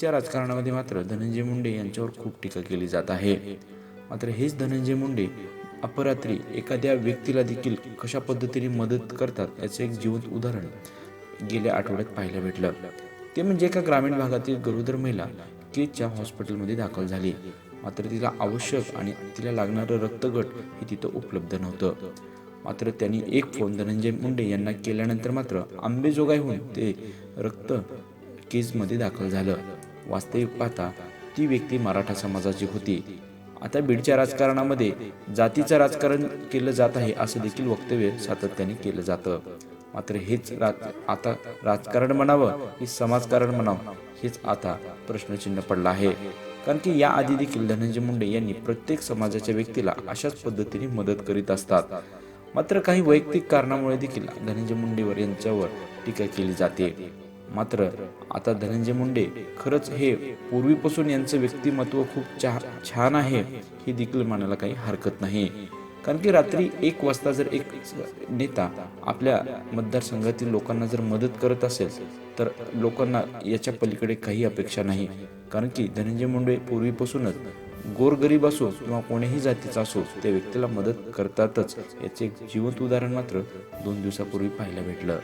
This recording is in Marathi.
त्या राजकारणामध्ये मात्र धनंजय मुंडे यांच्यावर खूप टीका केली जात आहे. मात्र हेच धनंजय मुंडे अपरात्री एखाद्या व्यक्तीला देखील कशा पद्धतीने मदत करतात याचं एक जिवंत उदाहरण गेल्या आठवड्यात पाहायला भेटलं. ते म्हणजे एका ग्रामीण भागातील गरोदर महिला केजच्या हॉस्पिटलमध्ये दाखल झाली. मात्र तिला आवश्यक आणि तिला लागणारं रक्तगट हे तिथं उपलब्ध नव्हतं. मात्र त्यांनी एक फोन धनंजय मुंडे यांना केल्यानंतर मात्र आंबेजोगाईहून ते रक्त केसमध्ये दाखल झालं. वास्तविक पाहता ती व्यक्ती मराठा समाजाची होती. आता बीडच्या राजकारणामध्ये जातीचं राजकारण केलं जात आहे असं देखील वक्तव्य सातत्याने केलं जातं. मात्र हेच राज आता राजकारण म्हणावं की समाजकारण म्हणावं हेच आता प्रश्नचिन्ह पडलं आहे. कारण की याआधी देखील धनंजय मुंडे यांनी प्रत्येक समाजाच्या व्यक्तीला अशाच पद्धतीने मदत करीत असतात. मात्र काही वैयक्तिक कारणामुळे देखील धनंजय मुंडेवर यांच्यावर टीका केली जाते. मात्र आता धनंजय मुंडे खरंच हे पूर्वीपासून यांचं व्यक्तिमत्व खूप छान आहे हे देखील म्हणायला काही हरकत नाही. कारण की रात्री एक वाजता जर एक नेता आपल्या मतदारसंघातील लोकांना जर मदत करत असेल तर लोकांना याच्या पलीकडे काही अपेक्षा नाही. कारण की धनंजय मुंडे पूर्वीपासूनच गोरगरीब असो किंवा कोणीही जातीचा असो त्या व्यक्तीला मदत करतातच याचे एक जिवंत उदाहरण मात्र दोन दिवसापूर्वी पाहायला भेटलं.